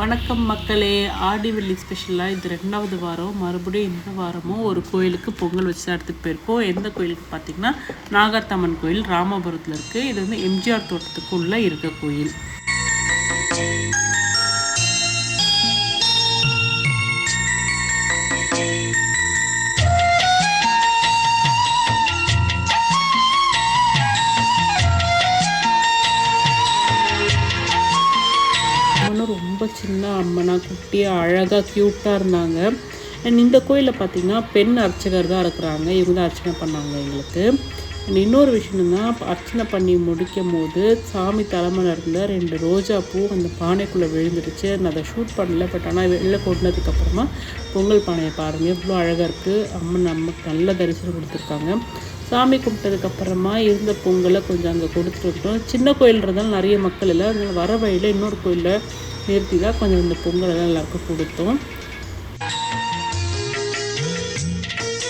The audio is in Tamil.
வணக்கம் மக்களே ஆடிவெள்ளி ஸ்பெஷலாக இது ரெண்டாவது வாரம். மறுபடியும் இந்த வாரமும் ஒரு கோயிலுக்கு பொங்கல் வச்சு தான் எடுத்துகிட்டு போயிருக்கோம். எந்த கோயிலுக்கு பார்த்தீங்கன்னா நாகர்த்தம்மன் கோயில் ராமபுரத்தில் இருக்குது இது வந்து எம்ஜிஆர் தோட்டத்துக்குள்ளே இருக்க கோயில். ரொம்ப சின்ன அம்மனா குட்டியாக அழகாக க்யூட்டாக இருந்தாங்க. அண்ட் இந்த கோயிலில் பார்த்தீங்கன்னா பெண் அர்ச்சகர் தான் இருக்கிறாங்க. இவங்க தான் அர்ச்சனை பண்ணாங்க எங்களுக்கு. அண்ட் இன்னொரு விஷயம்னா அர்ச்சனை பண்ணி முடிக்கும் போது சாமி தலைமையில் இருந்த ரெண்டு ரோஜா பூ அந்த பானைக்குள்ளே விழுந்துடுச்சு. நான் அதை ஷூட் பண்ணல பட் ஆனால் வெளில கொட்டினதுக்கப்புறமா பொங்கல் பானையை பாருங்கள் எவ்வளோ அழகாக இருக்குது அம்மன் நமக்கு நல்ல தரிசனம் கொடுத்துருக்காங்க. சாமி கும்பிட்டதுக்கப்புறமா இருந்த பொங்கலை கொஞ்சம் அங்கே கொடுத்துருக்கோம் சின்ன கோயில்ன்றதால நிறைய மக்கள் இல்லை. அதனால் வர வழியில் இன்னொரு கோயிலில் நிறுத்தி தான் கொஞ்சம் இந்த பொங்கலெல்லாம் எல்லாருக்கும் கொடுத்தோம்.